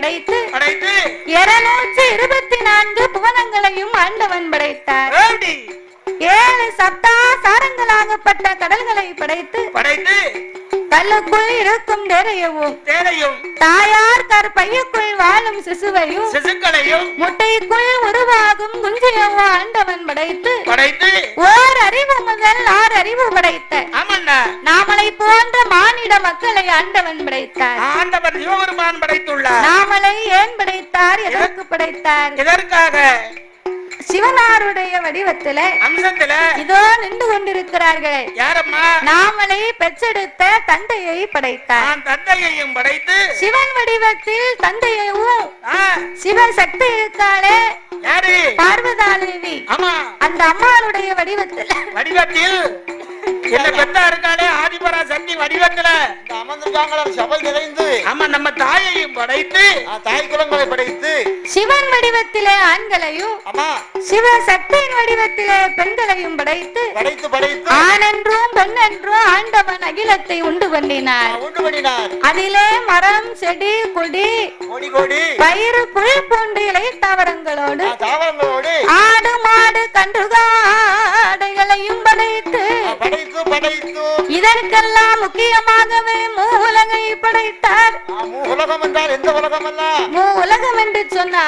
படைத்து இருநூற்றி இருபத்தி நான்கு புவனங்களையும் ஆண்டவன் படைத்தார்? ஏழு சப்தா சாரங்களாகப்பட்ட கடல்களை படைத்து படைத்து கல்லுக்குள் இருக்கும் நிறையவும். தேரையும் தாயார் கற்பையுக்குள் வாழும் சிசுவையும். சிசுக்களையும். முட்டைக்குள் உருவாகும் குஞ்சியவும் ஆண்டவன் படைத்து. படைத்து. ஓர் அறிவு முதல் ஆறு அறிவு படைத்த. நாமளை போன்ற மானிட மக்களை ஆண்டவன் படைத்தார். ஆண்டவர் சிவபெருமான் படைத்துள்ளார். நாமளை ஏன் படைத்தார்? எதற்கு படைத்தார்? இதற்காக சிவனாருடைய வடிவத்தில அம்சத்துல இதோ நின்று கொண்டிருக்கிறார்களே. யாரம்மா? நாமளை பெற்றெடுத்த தந்தையை படைத்தார். தந்தையையும் படைத்து சிவன் வடிவத்தில் தந்தையையும் ஆ, சிவன் சக்தி இருக்காளே ஆமா. அந்த அம்மாளுடைய வடிவத்தில். வடிவத்தில் என்ன பெத்தா இருக்காளே ஆதிபரா சக்தி வடிவத்துல. இந்த அமர்ந்திருக்காங்களா சபை நிறைந்து ஆமா நம்ம தாயையும் படைத்து ஆ, தாய் குலங்களை படைத்து சிவன் வடிவத்திலே ஆண்களையும் அம்மா சிவ சக்தியின் வடிவத்திலே பெண்களையும் படைத்து படைத்து படைத்து ஆணென்றும் பெண்ணென்றும் ஆண்டவன் அகிலத்தை உண்டு பண்ணினார். ஆ, உண்டு பண்ணினார். அதிலே மரம் செடி கொடி கோடி கோடி. பயிறு புல் போன்ற இலை தாவரங்களோடு தாவரங்களோடு ஆடு மாடு கன்றுகாடைகளையும் படைத்து இதற்கெல்லாம் முக்கியமாகவே மூலகை படைத்தார். உலகம் என்றால் எந்த உலகம் அல்ல உலகம் என்று சொன்னா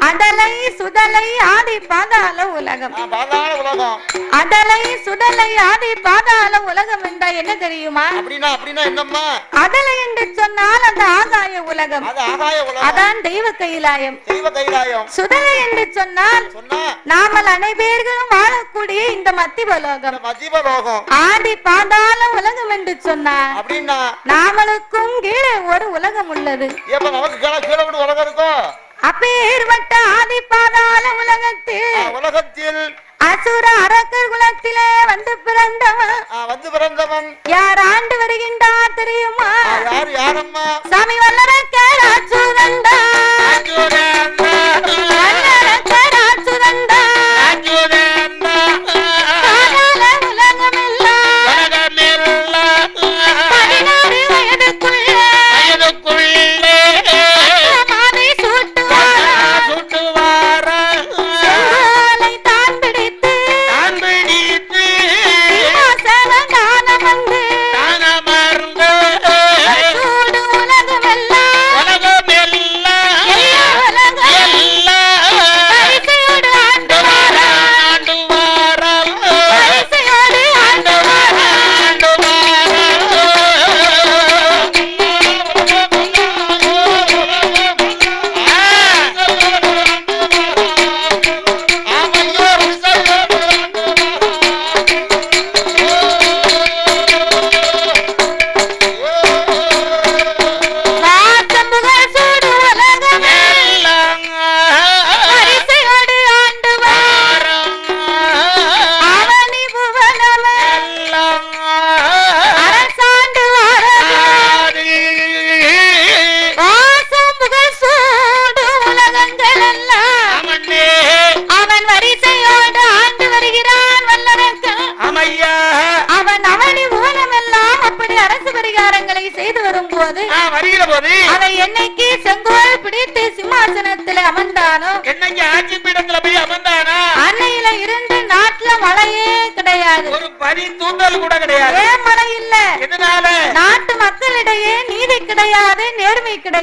அடலை சுடலை ஆதி பாதாள உலகம். ஆ, பாதாள உலகம். அடலை சுடலை ஆதி பாதாள உலகம் என்றால் என்ன தெரியுமா? அடலை என்று சொன்னால் அந்த ஆகாய உலகம். அது ஆகாய உலகம். அதான் தெய்வ கைலாயம். தெய்வ கைலாயம். சுடலை என்று சொன்னால் சொன்னா? நாமல் அனைவர்களும் வாழக்கூடிய இந்த மத்திவலோகம் லோகம் ஆதி பாதாள உலகம் என்று சொன்னார். அப்படின்னா? நாமளுக்கும் கீழே ஒரு உலகம் உள்ளது. ஏப்ப நமக்கு கீழே கீழே விட உலகம் இருக்கும் அப்பேற்பட்ட ஆதி பாதாள உலகத்தில் உலகத்தில் அசுர அரக்கர் குலத்திலே வந்து பிறந்தவன். வந்து பிறந்தவன்.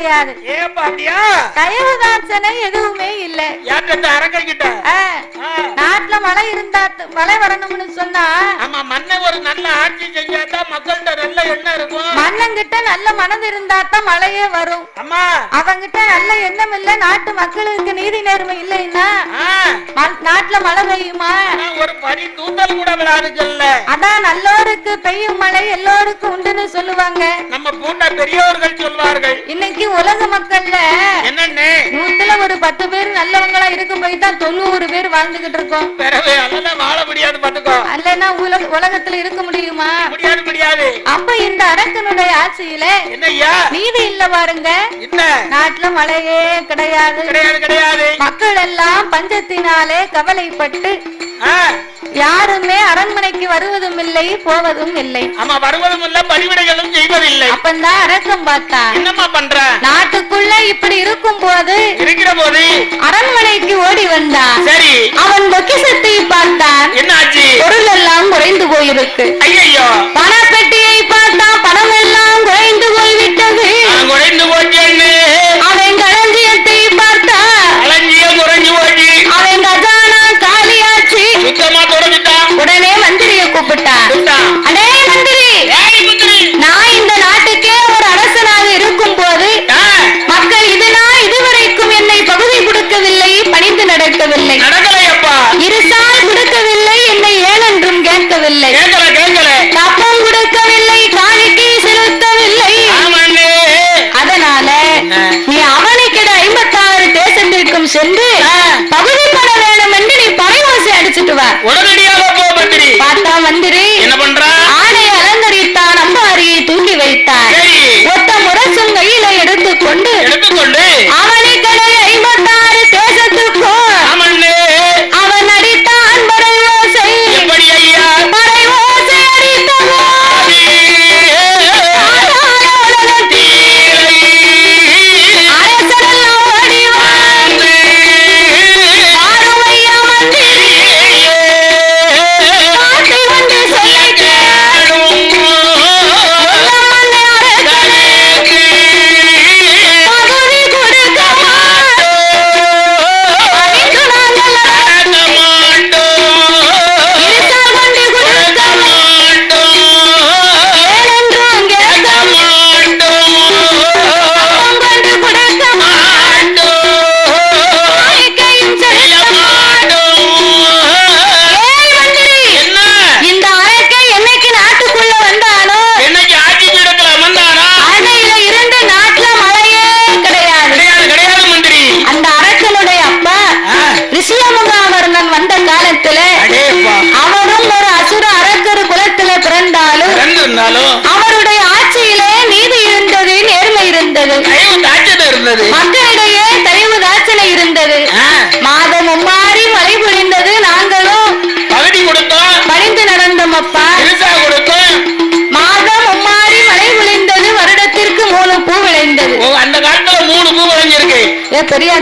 கிடையாது ஏப்பா அப்படியா தயவுதாசனை எதுவுமே இல்ல. யார்கிட்ட அரங்க கிட்ட ஆ, நாட்டுல மழை இருந்தா மழை வரணும்னு சொன்னா ஆமா மன்னன் ஒரு நல்ல ஆட்சி செஞ்சாதான் மக்கள்கிட்ட இருக்கும்? மன்னங்கிட்ட நல்ல மனது இருந்தா தான் மழையே வரும். அம்மா. அவங்கிட்ட நல்ல எண்ணம் இல்ல நாட்டு மக்களுக்கு நீதி நேர்மை இல்லைன்னா நாட்டுல மழை பெய்யுமா? ஒரு பனி தூண்டல் கூட விழாதுக்கல்ல அதான் நல்லோருக்கு பெய்யும் மழை எல்லோருக்கும் உண்டுன்னு சொல்லுவாங்க. நம்ம பூண்ட பெரியவர்கள் சொல்வார்கள். இன்னைக்கு உலக மக்கள்ல என்னன்னு நூத்துல ஒரு பத்து பேர் நல்லவங்களா இருக்க போய் தான் தொண்ணூறு பேர் வாழ்ந்துகிட்டு இருக்கோம். பிறகு வாழ முடியாது பாத்துக்கோ அல்லனா உலக உலகத்துல இருக்க முடியுமா? முடியாது முடியாது. அப்ப இந்த அரக்கனுடைய ஆட்சியில நீதி இல்ல பாருங்க. நாட்டுல மழையே கிடையாது. மக்கள் எல்லாம் பஞ்சத்தினாலே கவலைப்பட்டு யாருமே அரண்மனைக்கு வருவதும் இல்லை போவதும் இல்லை. ஆமா வருவதும் இல்ல பணிவிடைகளும் செய்வதில்லை. அப்பந்தான் அரக்கம் பார்த்தான். என்னம்மா பண்ற? நாட்டுக்குள்ள இப்படி இருக்கும் போது இருக்கிற போது அரண்மனைக்கு ஓடி வந்தான். சரி. அவன் பொக்கிசத்தை பார்த்தான். என்ன ஆச்சு பொருள் எல்லாம் குறைந்து போயிருக்கு. ஐயோ பணப்பெட்டியை பார்த்தான். பணம் சென்று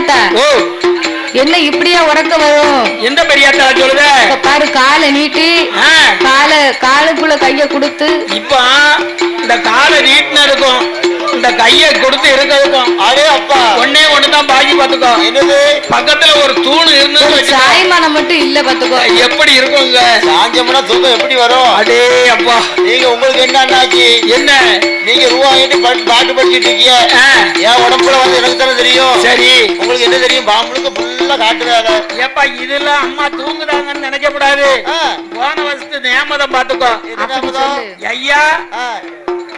பெரியாத்தா ஓ. என்ன இப்படியா உறக்க வரும்? எந்த பெரியாத்தா சொல்லுத? பாரு காலை நீட்டி காலை காலுக்குள்ள கைய கொடுத்து. இப்ப இந்த காலை நீட்டின இருக்கும் இந்த கையை கொடுத்து இருக்கிறதுக்கும் அடே அப்பா ஒன்னே ஒண்ணுதான் பாக்கி பாத்துக்கோ என்னது? பக்கத்துல ஒரு தூண் இருந்து சாய்மானம் மட்டும் இல்ல பாத்துக்கோ எப்படி இருக்குங்க? சாஞ்சம்னா தூக்கம் எப்படி வரும்? அடே அப்பா. நீங்க உங்களுக்கு என்ன அண்ணாச்சி? என்ன? நீங்க ரூபா வாங்கிட்டு பாட்டு படிச்சிட்டு இருக்கீங்க. என் உடம்புல வந்து எனக்கு தானே தெரியும்? சரி. உங்களுக்கு என்ன தெரியும்? பாம்புளுக்கு ஃபுல்லா காட்டுறாங்க. ஏப்பா இதெல்லாம் அம்மா தூங்குதாங்கன்னு நினைக்க கூடாது போன வருஷத்து நியமதம் பாத்துக்கோ. ஐயா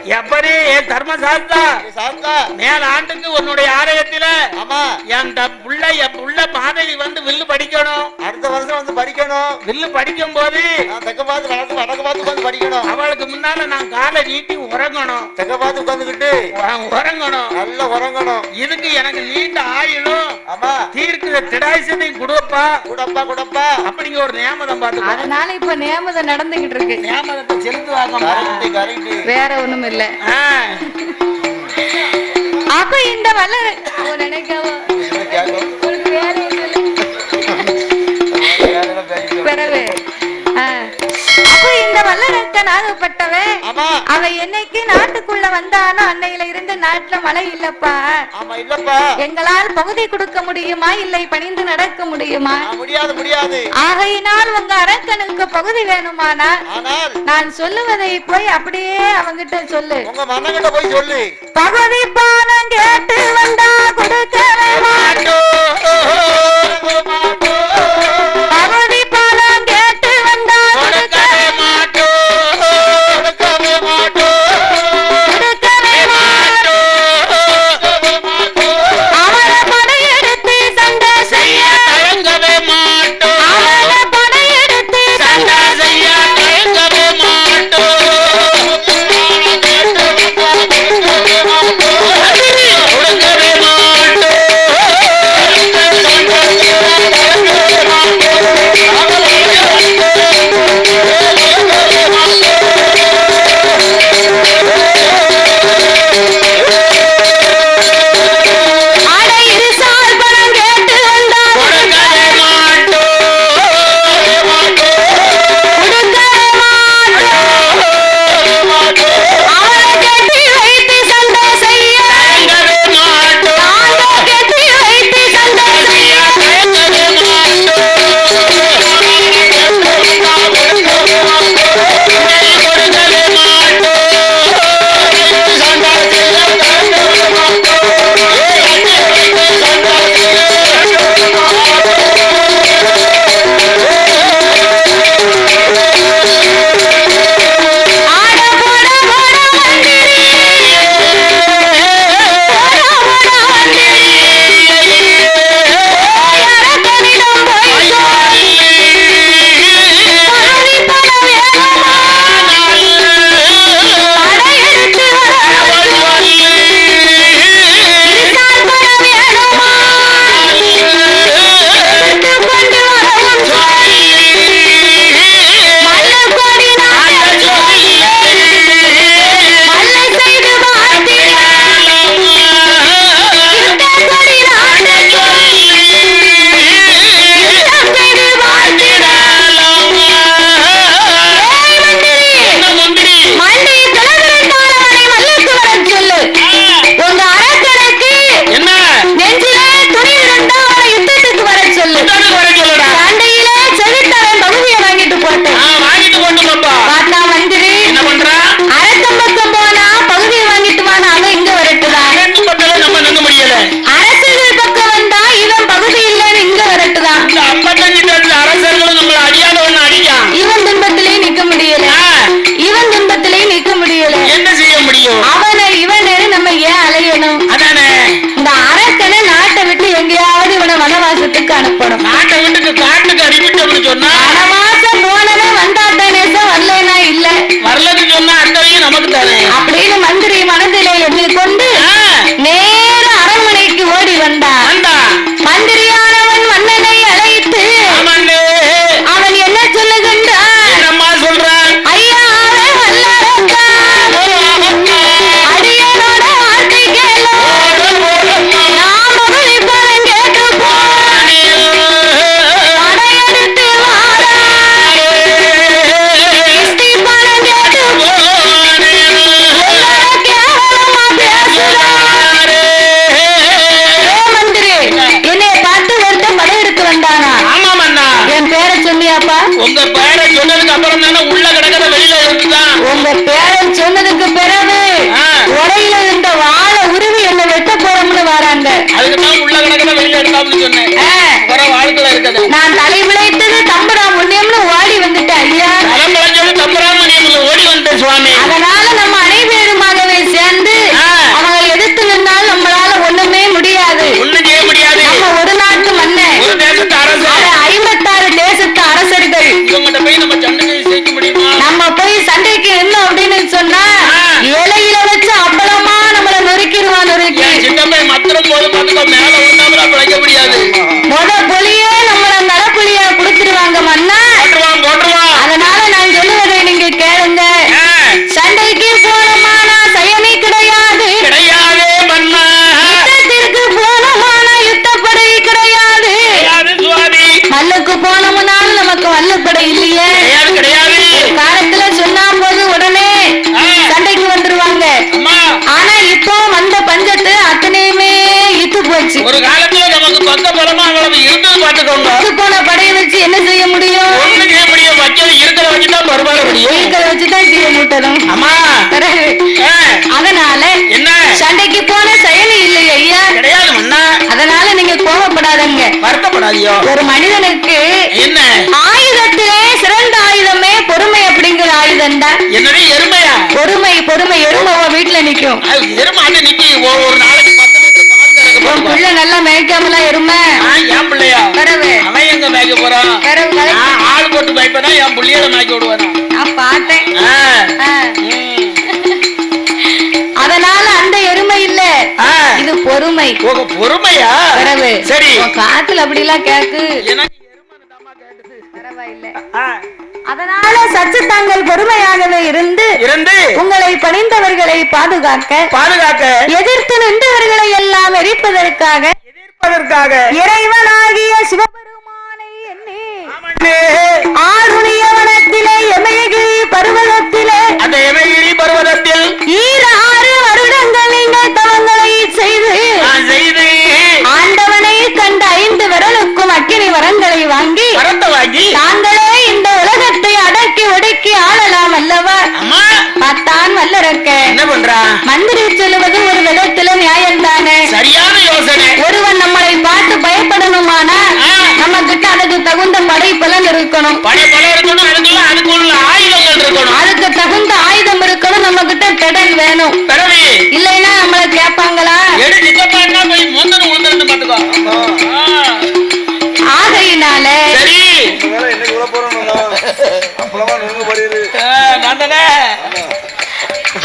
எப்படி? என் தர்மசாஸ்தா இது சாந்தா மேல் ஆண்டுக்கு உன்னுடைய ஆலயத்தில ஆமா. என் புள்ள என் புள்ள மாதவி வந்து வில்லு படிக்கணும். அடுத்த வருஷம் வந்து படிக்கணும். வில்லு படிக்கும் போது தெக்க பார்த்து வடக்கு வடக்கு பார்த்து உட்காந்து படிக்கணும். அவளுக்கு முன்னால நான் காலை நீட்டி உறங்கணும். தெக்க பார்த்து உட்காந்துக்கிட்டு உறங்கணும். நல்லா உறங்கணும். இதுக்கு எனக்கு நீண்ட ஆயுளும். ஆமா. தீர்க்கிற திடாய்சத்தையும் கொடுப்பா. கூடப்பா கூடப்பா. அப்படிங்க ஒரு நியமதம் பார்த்துக்கோ. அதனால இப்ப நியமதம் நடந்துகிட்டு இருக்கு. நியமதத்தை செலுத்துவாங்க வேற ஒண்ணும் இல்ல அப்ப இந்த வல்லர நினைக்காம அப்ப இந்த வல்லரக்கன் ஆகப்பட்டவன் ஆமா. அவன் என்னைக்கு நாட்டுக்குள்ள வந்தானோ அன்னையில இருந்து நாட்டுல மழை இல்லப்பா. எங்களால் பகுதி கொடுக்க முடியுமா? இல்லை பணிந்து நடக்க முடியுமா? ஆ, முடியாது முடியாது. ஆகையினால் உங்க அரக்கனுக்கு பகுதி வேணுமானா நான் சொல்லுவதை போய் அப்படியே அவங்கிட்ட சொல்லு. உங்க மன்னகிட்ட போய் சொல்லு. பகுதி பானம் கேட்டு வந்தா மாட்டோம். நான் தலைவர் ஒரு மனிதனுக்கு என்ன? ஆயுதத்திலே சிறந்த ஆயுதமே பொறுமை அப்படிங்கிற ஆயுதம் தான். எருமையா? பொறுமை பொறுமை எருமை வீட்டுல நிக்கும் எருமை ஒரு நாளைக்கு பத்து லட்சம் நல்லா மேய்க்காமலாம் எருமை? பொறுமை. பொறுமையா? சரி. காத்துல அப்படி எல்லாம் கேக்கு அதனால சற்று தாங்கள் பொறுமையாகவே இருந்து இருந்து உங்களை பணிந்தவர்களை பாதுகாக்க பாதுகாக்க எதிர்த்து நின்றவர்களை எல்லாம் எரிப்பதற்காக எதிர்ப்பதற்காக. இறைவனாகிய சிவபெருமானை எண்ணி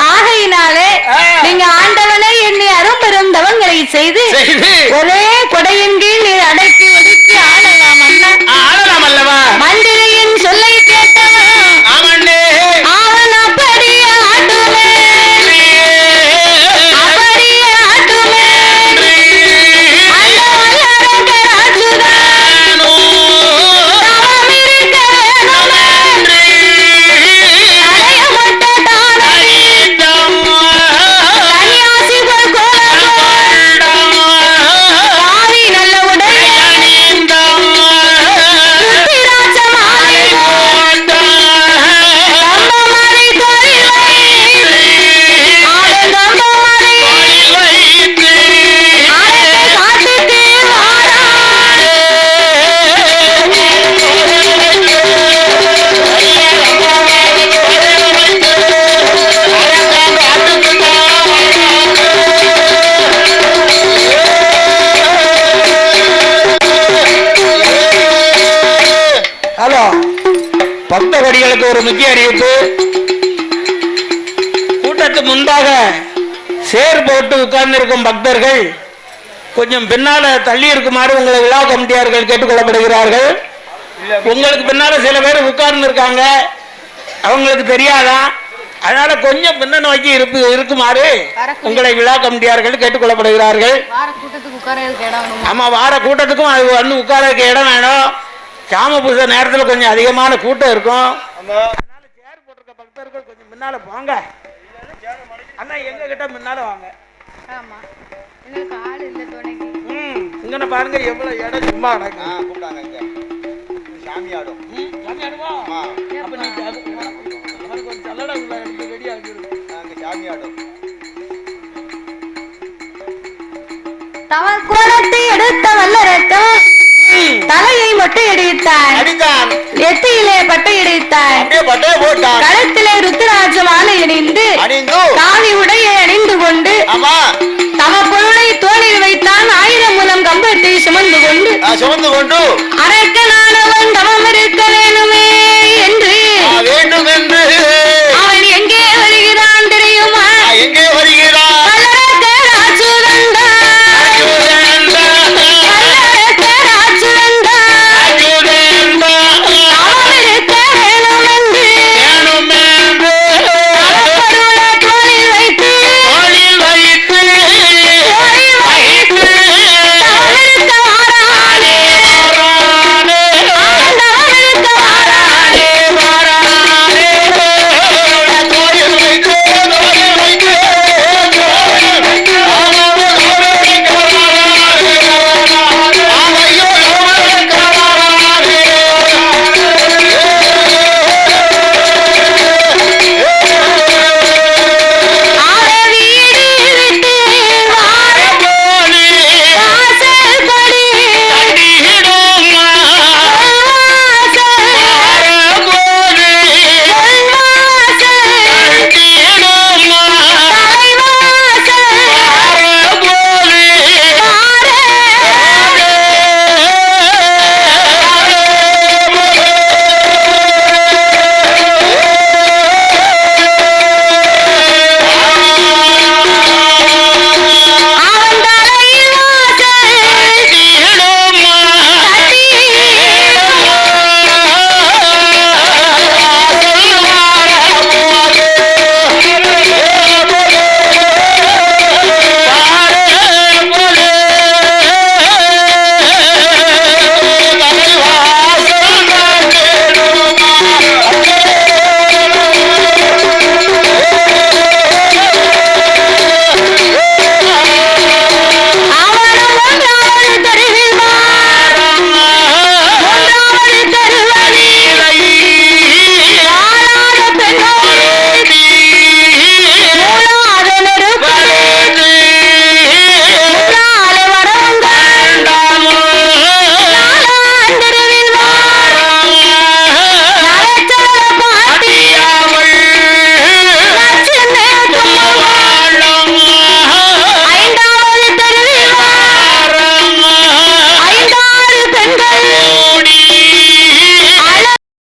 ஆகையினாலே நீங்க ஆண்டவனை என்னை அரும்பெருந்தவங்களை செய்து ஒரே கொடையின் கீழ் அடக்கி உட்கார்ந்திருக்கும் பக்தர்கள் கொஞ்சம் பின்னால தள்ளி இருக்குமாறு உங்களை விழா கமிட்டியார்கள் கேட்டுக்கொள்ளப்படுகிறார்கள். உங்களுக்கு பின்னால சில பேர் உட்கார்ந்து இருக்காங்க அவங்களுக்கு தெரியாதான் அதனால கொஞ்சம் பின்ன நோக்கி இருப்பு இருக்குமாறு உங்களை விழா கமிட்டியார்கள் கேட்டுக்கொள்ளப்படுகிறார்கள். ஆமா வார கூட்டத்துக்கும் அது வந்து உட்காரக்கு இடம் வேணும். சாம பூசை நேரத்தில் கொஞ்சம் அதிகமான கூட்டம் இருக்கும். அதனால சேர் போட்டிருக்க பக்தர்கள் கொஞ்சம் முன்னால போங்க அண்ணா எங்க கிட்ட முன்னால வாங்க. இங்கே பாருங்க எவ்வளவு இடம் சும்மா அடங்க. கூப்பிட்டாங்க இங்கே. சாமி ஆடும். சாமி ஆடுமா அப்போ நீ சல்லடா உள்ள ரெடி ஆகிடும் நாங்கள் சாமி ஆடும். தவ கோலத்தை எடுத்த வல்லரக்கம் தலையை மட்டும் இடித்தார் நெத்தியிலே பட்டை இடித்தார் கழுத்திலே ருத்ராஜமான இணைந்து காவி உடைய அணிந்து கொண்டு தம பொருளை தோளில் வைத்தான் ஆயிரம் மூலம் கம்பத்தை சுமந்து கொண்டு சுமந்து கொண்டு. அரக்கனானவன் தமம் இருக்க வேணுமே என்று வேண்டும் என்று அவன் எங்கே வருகிறான் தெரியுமா? எங்கே